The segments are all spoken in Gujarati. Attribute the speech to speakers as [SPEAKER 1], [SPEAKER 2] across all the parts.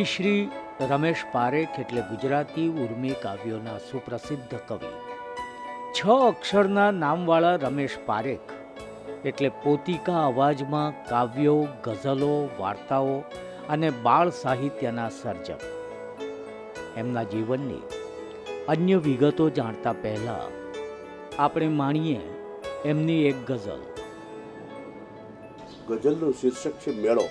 [SPEAKER 1] કવિશ્રી રમેશ પારેખ એટલે ગુજરાતી ઉર્મી કાવ્યોના સુપ્રસિદ્ધ કવિ. છ અક્ષરના નામવાળા રમેશ પારેખ એટલે પોતિકા અવાજમાં કાવ્યો, ગઝલો, વાર્તાઓ અને બાળ સાહિત્યના સર્જક. એમના જીવનની અન્ય વિગતો જાણતા પહેલા આપણે માણીએ એમની એક ગઝલ.
[SPEAKER 2] ગઝલનું શીર્ષક છે મેળો.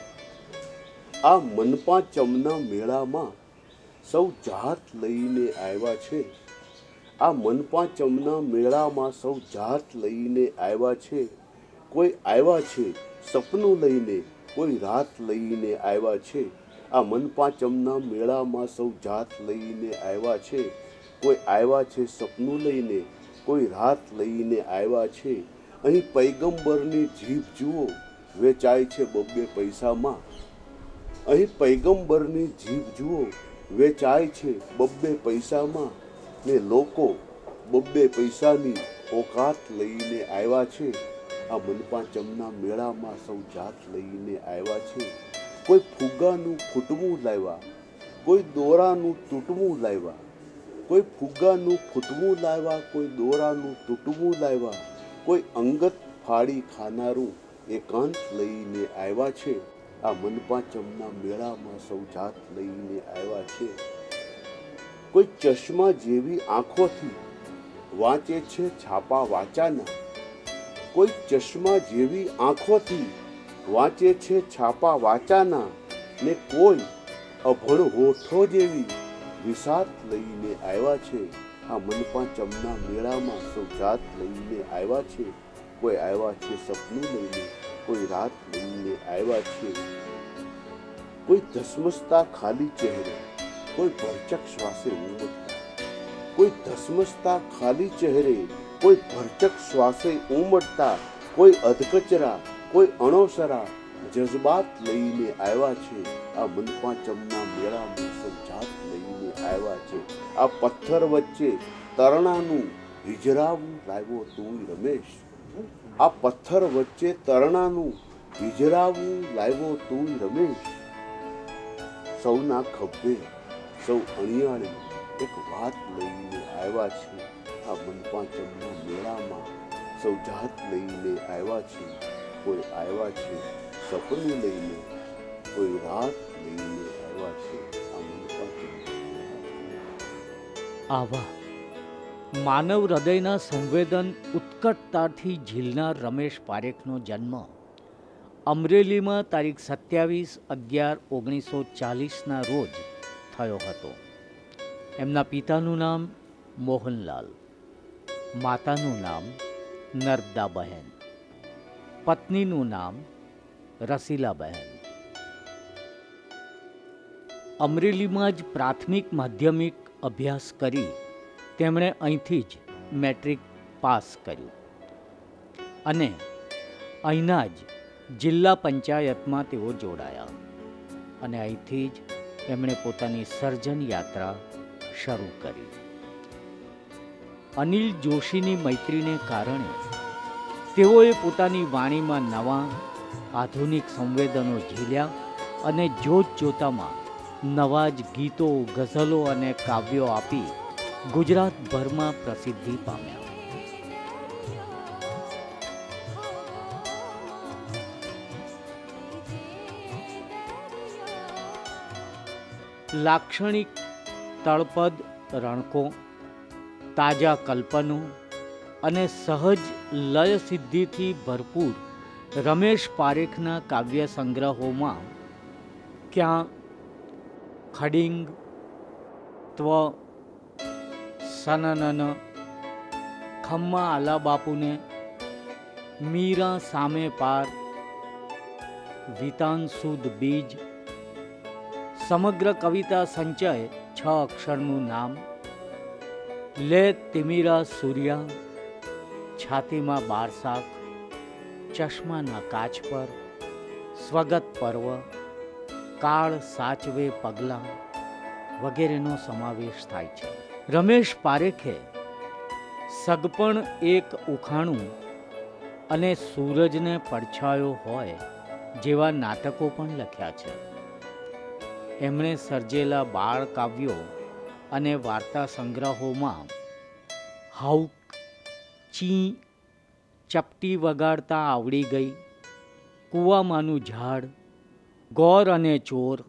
[SPEAKER 2] આ મનપા ચમના મેળામાં સૌ જાત લઈને આવ્યા છે. આ મનપા ચમના મેળામાં સૌ જાત લઈને આવ્યા છે. કોઈ આવ્યા છે સપનું લઈને, કોઈ રાત લઈને આવ્યા છે. આ મનપા ચમના મેળામાં સૌ જાત લઈને આવ્યા છે. કોઈ આવ્યા છે સપનું લઈને, કોઈ રાત લઈને આવ્યા છે. અહીં પૈગંબરની જીભ જુઓ, વેચાય છે બબ્બે પૈસામાં. અહીં પૈગંબરની જીભ જુઓ, વેચાય છે બબ્બે પૈસામાં ને લોકો બબ્બે પૈસાની ઓકાત લઈને આવ્યા છે. આ મનપા મેળામાં સૌ જાત લઈને આવ્યા છે. કોઈ ફુગ્ગાનું ફૂટવું લાવ્યા, કોઈ દોરાનું તૂટવું લાવ્યા, કોઈ ફુગ્ગાનું ફૂટવું લાવ્યા, કોઈ દોરાનું તૂટવું લાવ્યા, કોઈ અંગત ફાડી ખાનારું એકાંત લઈને આવ્યા છે. આ મનપાચમના મેળામાં સૌ જાત લઈને આવ્યા છે. કોઈ ચશ્મા જેવી આંખોથી વાંચે છે છાપા વાચાના. કોઈ ચશ્મા જેવી આંખોથી વાંચે છે છાપા વાચાના ને કોઈ અભણ હોઠો જેવી વિસાત લઈને આવ્યા છે. આ મનપાચમના મેળામાં સૌ જાત લઈને આવ્યા છે. કોઈ આવ્યા છે સપનું લઈને. કોઈ રાત લઈને આવ્યા છે. કોઈ ધસમસતા ખાલી ચહેરે, કોઈ ભરચક શ્વાસે ઉમટતા. કોઈ ધસમસતા ખાલી ચહેરે, કોઈ ભરચક શ્વાસે ઉમટતા. કોઈ અધકચરા, કોઈ અણોસરા, જજબાત લઈને આવ્યા છે. આ મનપાચમના મેળામાં સંજાત લઈને આવ્યા છે. આ પથ્થર વચ્ચે તરણાનું, હિજરાવું લાવ્યો તું રમેશ. આ પથ્થર વચ્ચે તરણાનું હિજરાવું લાવ્યો તું રમેશ. સૌના ખભે સૌ અણિયાળે એક વાત લઈને આવ્યા છે. આ મનપાચમના મેળામાં સૌ જાત લઈને આવ્યા છે. કોઈ આવ્યા છે સપનું લઈને, કોઈ રાત લઈને આવ્યા છે. આ મનપા ચમના
[SPEAKER 1] આવા માનવ હૃદયના સંવેદન ઉત્કટતાથી ઝીલનાર રમેશ પારેખનો જન્મ. અમરેલીમાં તારીખ સત્યાવીસ અગિયાર ઓગણીસો ચાલીસના રોજ થયો હતો. એમના પિતાનું નામ મોહનલાલ, માતાનું નામ નર્મદાબહેન, પત્નીનું નામ રસીલાબહેન. અમરેલીમાં જ પ્રાથમિક માધ્યમિક અભ્યાસ કરી તેમણે અહીંથી જ મેટ્રિક પાસ કર્યું. અને અહીંના જ જિલ્લા પંચાયતમાં તેઓ જોડાયા. અને અહીંથી જ એમણે પોતાની સર્જન યાત્રા શરૂ કરી. અનિલ જોશીની મૈત્રીને કારણે તેઓએ પોતાની વાણીમાં નવા આધુનિક સંવેદનો ઝીલ્યા અને જોત જોતામાં નવા જ ગીતો, ગઝલો અને કાવ્યો આપી ગુજરાતભરમાં પ્રસિદ્ધિ પામ્યા. લાક્ષણિક તળપદ રણકો, તાજા કલ્પનો અને સહજ લય સિદ્ધિથી ભરપૂર રમેશ પારેખના કાવ્ય સંગ્રહોમાં ક્યાં ખડિંગ, ત્વ સનનન ખમ્મા આલા બાપુને મીરા સામે પાર વિતાનસુદ બીજ સમગ્ર કવિતા સંચય છ અક્ષરનું નામ. લે તિમિરા સૂર્યા, છાતીમાં બારસાક ચશ્માના કાચ પર સ્વગત પર્વ, કાળ સાચવે પગલાં વગેરેનો સમાવેશ થાય છે. રમેશ પારેખે સગપણ એક ઉખાણું અને સૂરજને પડછાયો હોય જેવા નાટકો પણ લખ્યા છે. એમણે સર્જેલા બાળ કાવ્યો અને વાર્તા સંગ્રહોમાં હાઉક, ચી, ચપટી વગાડતા આવડી ગઈ, કૂવામાંનું ઝાડ, ગોર અને ચોર,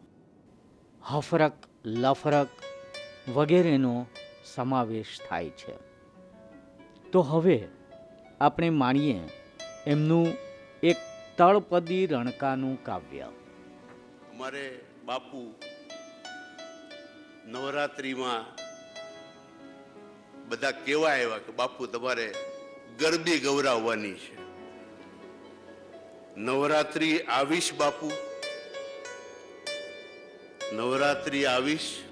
[SPEAKER 1] હફરક, લફરક વગેરેનો સમાવેશ થાય છે. તો હવે આપણે માણીએ એમનું એક તળપદી રણકાનું કાવ્ય.
[SPEAKER 2] અમારે બાપુ નવરાત્રિમાં બધા કેવા આવ્યા કે બાપુ તમારે ગરબી ગૌરાવવાની છે. નવરાત્રિ આવીશ બાપુ. નવરાત્રિ આવીશ.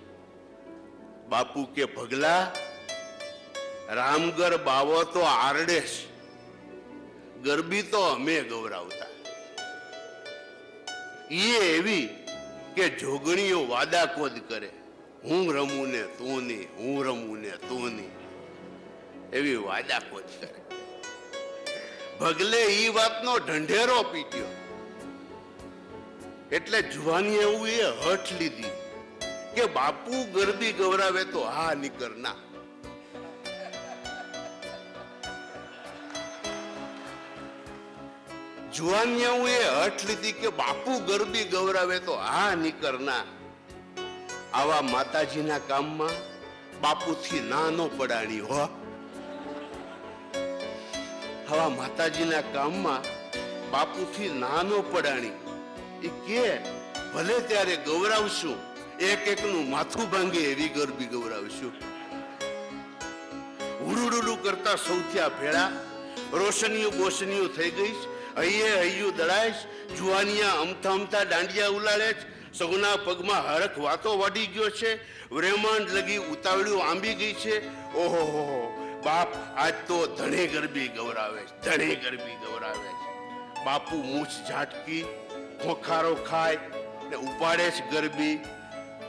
[SPEAKER 2] બાપુ કે ભગલા, રામગર બાવો તો આરડે છે ગરબી તો અમે ગૌરાવતા. એ એવી કે જોગણીઓ વાદા કોદ કરે. હું રમું ને તું નહીં હું રમું ને તું નહીં એવી વાદા કોદ કરે. ભગલે ઈ વાતનો ઢંઢેરો પીટ્યો. એટલે જુવાની એવું એ હઠ લીધી. કે બાપુ ગરબી ગવરાવે તો હા નીકર ના. જુવાનિયાઓ હઠ લીધી કે બાપુ ગરબી ગૌરાવે તો હા નીકર ના. આવા માતાજીના કામમાં બાપુથી ના નો પડાણી હો. આવા માતાજીના કામમાં બાપુથી નાનો પડાણી. એ કે ભલે ત્યારે ગૌરાવશું એક એકનું માથું ભાંગે એવી ગરબી ગૌરાવશું ઉડુડુડું કરતા સૌથી આ ભેળા, રોશનીઓ બોશનીઓ થઈ ગઈ. હૈયે હૈયું દળાઈશ, જુવાનિયા અમથા અમથા દાંડિયા ઉલાળે છે સૌના પગમાં હરખ વાતો વાડી ગયો છે વ્રેમાંડ લગી ઉતાવળ્યું આંબી ગઈ છે ઓહો, હો. બાપ, આજ તો ધણે ગરબી ગૌરાવે છે, ધણે ગરબી ગૌરાવે છે બાપુ મૂછ ઝાટકી ખોખારો ખાય ને ઉપાડે છે ગરબી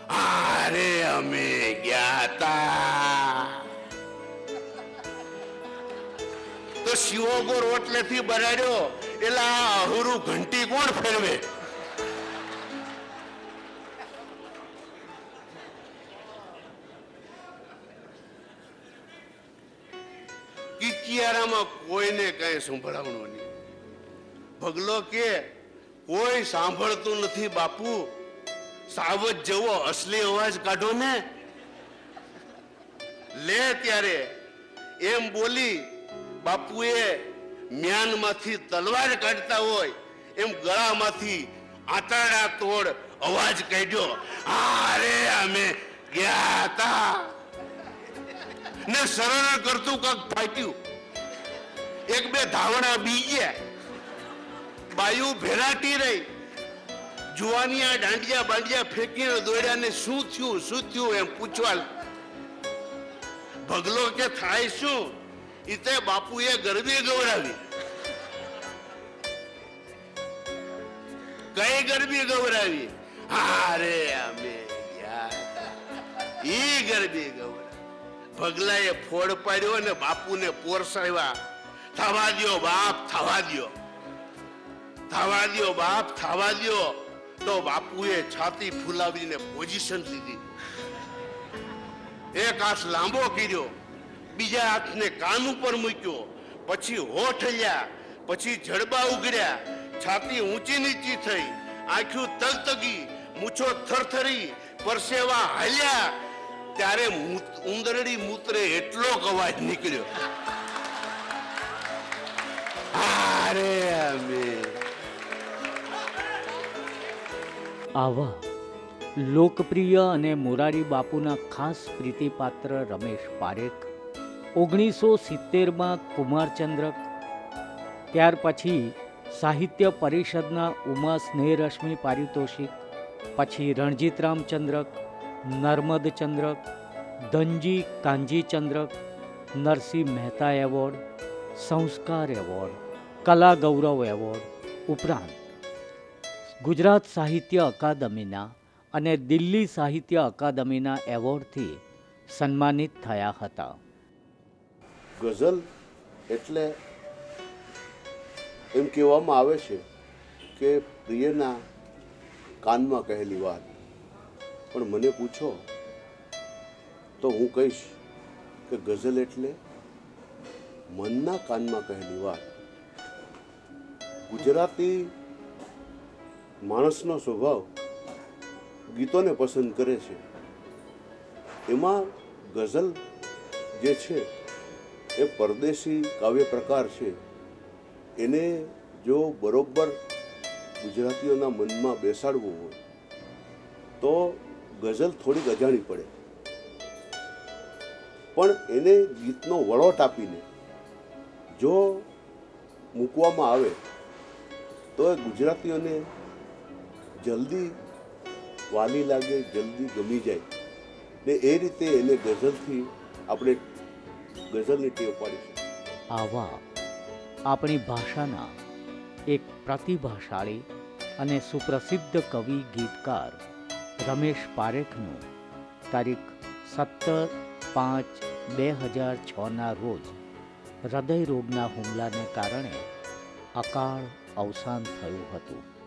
[SPEAKER 2] આરે અમે ગયા તા તો શિવોગો રોટલેથી બરાડ્યો એટલે આ અહુરું ઘંટી કોણ ફેરવે કિયારામાં કોઈને કઈ સંભળાવણું નહીં ભગલો કે કોઈ સાંભળતું નથી બાપુ સાવજ જેવો, અસલી અવાજ કાઢો ને. લે ત્યારે એમ બોલી બાપુએ મ્યાનમાંથી તલવાર કાઢતા હોય, એમ ગળામાંથી આંતરડા તોડ અવાજ કાઢ્યો. અરે અમે ગયા તા. ને સરળ કરતું કંઈક ફાટ્યું. એક બે ધાવણા બી ગયા બાયુ ભેરાટી રહી. જુવાનિયા દાંડિયા બાંડિયા ફેંકીને દોડ્યા ને શું થયું શું થયું એમ પૂછવા ભગલો કે થાય શું? ઈતે બાપુએ ગરબી ગવડાવી કઈ ગરબી ગવડાવી અરે અમે ઈ ગરબી ગવડાવી ભગલાએ ફોડ પાડ્યો ને બાપુને પોરસાવ્યા. થવા દ્યો બાપ, થવા દો થવા દ્યો બાપ, થવા દ્યો. તો બાપુએ છાતી ફૂલાવીને પોઝિશન લીધી. એક હાથ લાંબો કર્યો, બીજા હાથને કાન ઉપર મૂક્યો, પછી હોઠ લ્યા, પછી જડબા ઉગર્યા છાતી ઊંચી નીચી થઈ આંખ્યું તલતગી મૂછો થરથરી, પરસેવા હાલ્યા, ત્યારે ઉંદરડી મૂત્રે એટલો અવાજ નીકળ્યો.
[SPEAKER 1] આવા લોકપ્રિય અને મોરારી બાપુના ખાસ પ્રીતિપાત્ર રમેશ પારેખ ઓગણીસો સિત્તેરમાં કુમારચંદ્રક, ત્યાર પછી સાહિત્ય પરિષદના ઉમા સ્નેહરશ્મિ પારિતોષિક, પછી રણજીત રામચંદ્રક, નર્મદ ચંદ્રક, ધનજી કાંજી ચંદ્રક નરસિંહ મહેતા એવોર્ડ, સંસ્કાર એવોર્ડ, કલા ગૌરવ એવોર્ડ ઉપરાંત ગુજરાત સાહિત્ય અકાદમીના અને દિલ્હી સાહિત્ય અકાદમીના એવોર્ડથી સન્માનિત થયા હતા.
[SPEAKER 2] ગઝલ એટલે એમ કહેવામાં આવે છે કે પ્રિયના કાનમાં કહેલી વાત. પણ મને પૂછો, તો હું કહીશ કે ગઝલ એટલે મનના કાનમાં કહેલી વાત. ગુજરાતી માણસનો સ્વભાવ ગીતોને પસંદ કરે છે. એમાં ગઝલ જે છે, એ પરદેશી કાવ્ય પ્રકાર છે. એને જો બરોબર ગુજરાતીઓના મનમાં બેસાડવું હોય, તો ગઝલ થોડીક અજાણી પડે. પણ એને ગીતનો વળોટ આપીને જો મૂકવામાં આવે, તો એ ગુજરાતીઓને જલ્દી વાલી લાગે, જલ્દી ગમી જાય. ને એ રીતે એને ગઝલથી આપણે ગઝલની ટેવ પાડીશું
[SPEAKER 1] આવા આપણી ભાષાના એક પ્રતિભાશાળી અને સુપ્રસિદ્ધ કવિ ગીતકાર રમેશ પારેખનું તારીખ સત્તર પાંચ બે હજાર છના રોજ હૃદય રોગના હુમલાને કારણે અકાળ અવસાન થયું હતું.